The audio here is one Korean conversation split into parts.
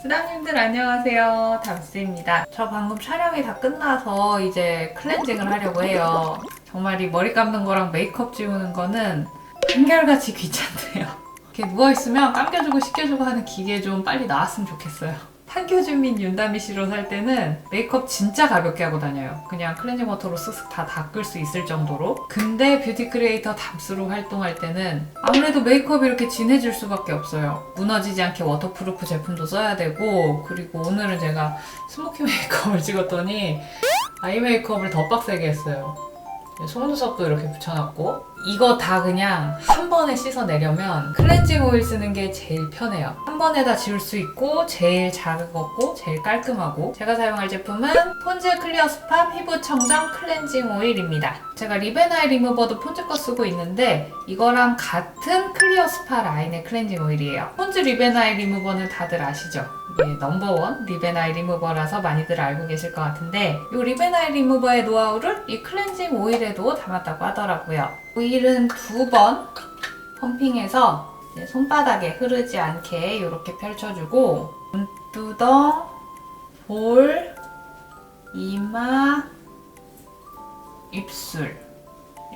수담님들 안녕하세요. 담스입니다. 저 방금 촬영이 다 끝나서 이제 클렌징을 하려고 해요. 정말 이 머리 감는 거랑 메이크업 지우는 거는 한결같이 귀찮대요. 이렇게 누워있으면 감겨주고 씻겨주고 하는 기계 좀 빨리 나왔으면 좋겠어요. 판교준 민 윤다미 씨로 살 때는 메이크업 진짜 가볍게 하고 다녀요. 그냥 클렌징 워터로 쓱쓱 다 닦을 수 있을 정도로. 근데 뷰티 크리에이터 담스로 활동할 때는 아무래도 메이크업이 이렇게 진해질 수밖에 없어요. 무너지지 않게 워터프루프 제품도 써야 되고 그리고 오늘은 제가 스모키 메이크업을 찍었더니 아이 메이크업을 더 빡세게 했어요. 속눈썹도 이렇게 붙여놨고 이거 다 그냥 한 번에 씻어내려면 클렌징 오일 쓰는 게 제일 편해요 한 번에 다 지울 수 있고 제일 없고 제일 깔끔하고 제가 사용할 제품은 폰즈 클리어 스파 피부 청정 클렌징 오일입니다 제가 리베나이 리무버도 폰즈 거 쓰고 있는데 이거랑 같은 클리어 스파 라인의 클렌징 오일이에요 폰즈 리베나이 리무버는 다들 아시죠? 이게 넘버원 리베나이 리무버라서 많이들 알고 계실 것 같은데 이 리베나이 리무버의 노하우를 이 클렌징 오일에도 담았다고 하더라고요. 오일은 두 번 펌핑해서 손바닥에 흐르지 않게 이렇게 펼쳐주고 눈두덩, 볼, 이마, 입술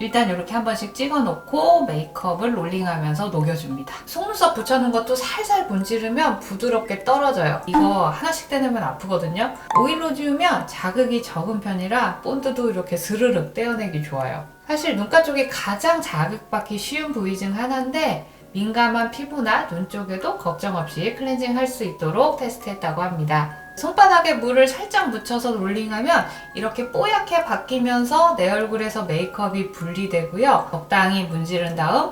일단 이렇게 한 번씩 찍어 놓고 메이크업을 롤링하면서 녹여줍니다. 속눈썹 붙여놓은 것도 살살 문지르면 부드럽게 떨어져요. 이거 하나씩 떼내면 아프거든요. 오일로 지우면 자극이 적은 편이라 본드도 이렇게 스르륵 떼어내기 좋아요. 사실 눈가 쪽이 가장 자극받기 쉬운 부위 중 하나인데 민감한 피부나 눈 쪽에도 걱정 없이 클렌징 할 수 있도록 테스트했다고 합니다. 손바닥에 물을 살짝 묻혀서 롤링하면 이렇게 뽀얗게 바뀌면서 내 얼굴에서 메이크업이 분리되고요. 적당히 문지른 다음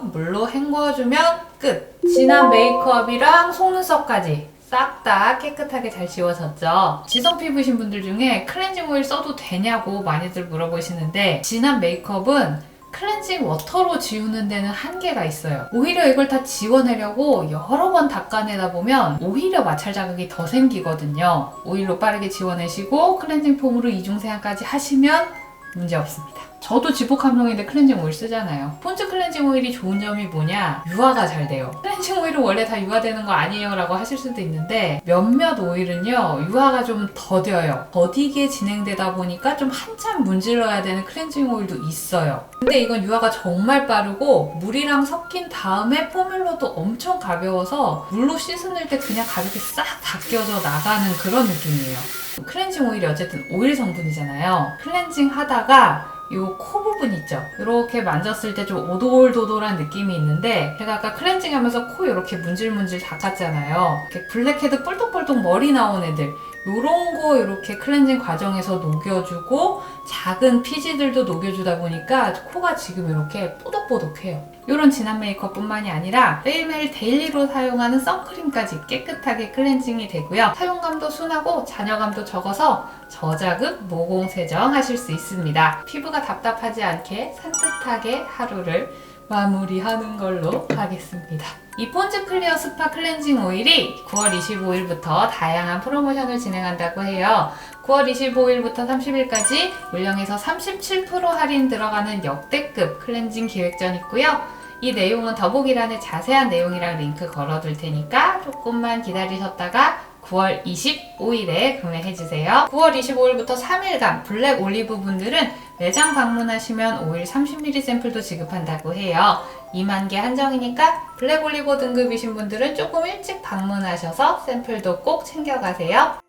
물로 헹궈주면 끝! 진한 메이크업이랑 속눈썹까지 싹 다 깨끗하게 잘 지워졌죠. 지성 피부신 분들 중에 클렌징 오일 써도 되냐고 많이들 물어보시는데 진한 메이크업은 클렌징 워터로 지우는 데는 한계가 있어요. 오히려 이걸 다 지워내려고 여러 번 닦아내다 보면 오히려 마찰 자극이 더 생기거든요. 오일로 빠르게 지워내시고 클렌징 폼으로 이중 세안까지 하시면 문제 없습니다. 저도 지복 함성인데 클렌징 오일 쓰잖아요. 폰즈 클렌징 오일이 좋은 점이 뭐냐? 유화가 잘 돼요. 클렌징 오일은 원래 다 유화되는 거 아니에요? 라고 하실 수도 있는데 몇몇 오일은요, 유화가 좀 더뎌요. 더디게 진행되다 보니까 좀 한참 문질러야 되는 클렌징 오일도 있어요. 근데 이건 유화가 정말 빠르고 물이랑 섞인 다음에 포뮬러도 엄청 가벼워서 물로 씻을 때 그냥 가볍게 싹 닦여져 나가는 그런 느낌이에요. 클렌징 오일이 어쨌든 오일 성분이잖아요. 클렌징 하다가 요 코 부분 있죠? 이렇게 만졌을 때 좀 오돌도돌한 느낌이 있는데 제가 아까 클렌징 하면서 코 이렇게 문질문질 닦았잖아요. 이렇게 블랙헤드 뿔떡뿔떡 머리 나온 애들 요런 거 이렇게 클렌징 과정에서 녹여주고 작은 피지들도 녹여주다 보니까 코가 지금 이렇게 뽀독뽀독해요. 이런 진한 메이크업뿐만이 아니라 매일매일 데일리로 사용하는 선크림까지 깨끗하게 클렌징이 되고요. 사용감도 순하고 잔여감도 적어서 저자극 모공 세정 하실 수 있습니다. 피부가 답답하지 않게 산뜻하게 하루를 마무리하는 걸로 하겠습니다. 이 폰즈 클리어 스파 클렌징 오일이 9월 25일부터 다양한 프로모션을 진행한다고 해요. 9월 25일부터 30일까지 물량에서 37% 할인 들어가는 역대급 클렌징 기획전 있고요. 이 내용은 더보기란에 자세한 내용이랑 링크 걸어둘 테니까 조금만 기다리셨다가 9월 25일에 구매해주세요. 9월 25일부터 3일간 블랙 올리브 분들은 매장 방문하시면 오일 30ml 샘플도 지급한다고 해요. 2만 개 한정이니까 블랙 올리브 등급이신 분들은 조금 일찍 방문하셔서 샘플도 꼭 챙겨가세요.